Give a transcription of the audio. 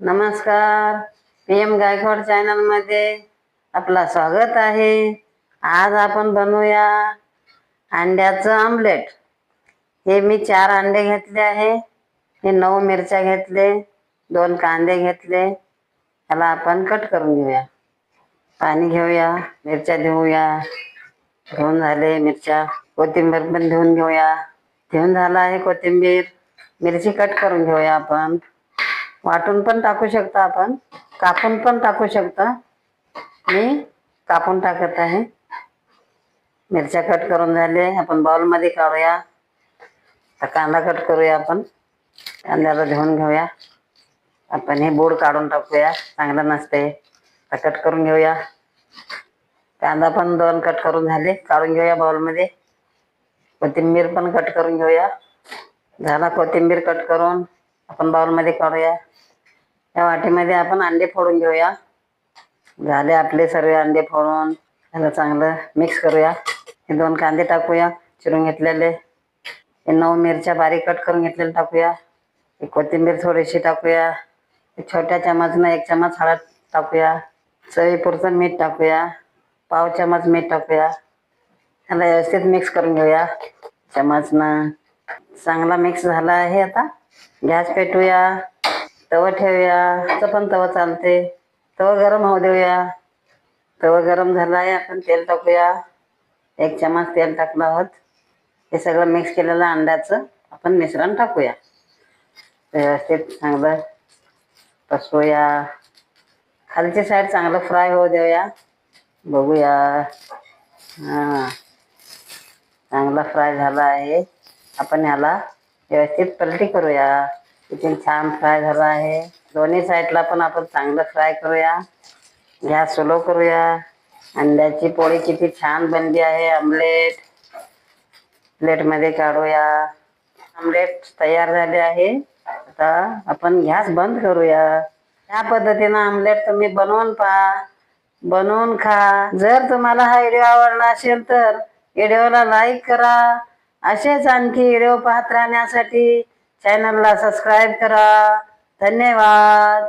नमस्कार. P M Gaikwad चॅनलमध्ये आपला स्वागत आहे. आज आपण बनवूया अंड्याचं आमलेट हे मी चार अंडे घेतले आहे. हे नऊ मिरच्या घेतले दोन कांदे घेतले. त्याला आपण कट करून घेऊया. पाणी घेऊया मिरच्या धुवूया धुवून झाले मिरच्या. कोथिंबीर पण धुवून घेऊया. धुवून झाला आहे कोथिंबीर. मिरची कट करून घेऊया आपण. वाटून पण टाकू शकता आपण. कापून पण टाकू शकता. मी कापून टाकत आहे. मिरच्या कट करून झाले. आपण बाउलमध्ये काढूया. तर कांदा कट करूया आपण. कांद्याला धुवून घेऊया. आपण हे बोड काढून टाकूया. चांगलं नसते तर कट करून घेऊया. कांदा पण दोन कट करून झाले. काढून घेऊया बाउलमध्ये. कोथिंबीर पण कट करून घेऊया. झाला कोथिंबीर कट करून. आपण बाउलमध्ये काढूया. या वाटीमध्ये आपण अंडे फोडून घेऊया. झाले आपले सर्व अंडे फोडून. त्याला चांगलं मिक्स करूया. हे दोन कांदे टाकूया चिरून घेतलेले. हे नऊ मिरच्या बारीक कट करून घेतलेले टाकूया. हे कोथिंबीर थोडीशी टाकूया. छोट्या चमचनं एक चमच हळद टाकूया. चवीपुरचं मीठ टाकूया. पाव चमच मीठ टाकूया. त्याला व्यवस्थित मिक्स करून घेऊया. चमचनं चांगला मिक्स झाला आहे आता. गॅस पेटूया तवा ठेवूया असं पण तवा चालते. तवा गरम होऊ देऊया. तवा गरम झाला आहे आपण तेल टाकूया. एक चमच तेल टाकलं आहोत. हे सगळं मिक्स केलेलं अंड्याचं आपण मिश्रण टाकूया. व्यवस्थित चांगलं पसरूया. खालची साईड चांगलं फ्राय होऊ देऊया. बघूया. हां. चांगला फ्राय झाला आहे. आपण ह्याला व्यवस्थित पलटी करूया. किती छान फ्राय झाला आहे. दोन्ही साईडला पण आपण चांगलं फ्राय करूया. गॅस स्लो करूया. अंड्याची पोळी किती छान बनली आहे. आमलेट. प्लेटमध्ये काढूया. आमलेट तयार झाले आहे. आता आपण गॅस बंद करूया. या पद्धतीनं आमलेट तुम्ही बनवून पहा. बनवून खा. जर तुम्हाला हा व्हिडिओ आवडला असेल तर व्हिडिओला लाईक करा. असेच आणखी व्हिडिओ पाहत राहण्यासाठी चॅनलला सबस्क्राईब करा. धन्यवाद.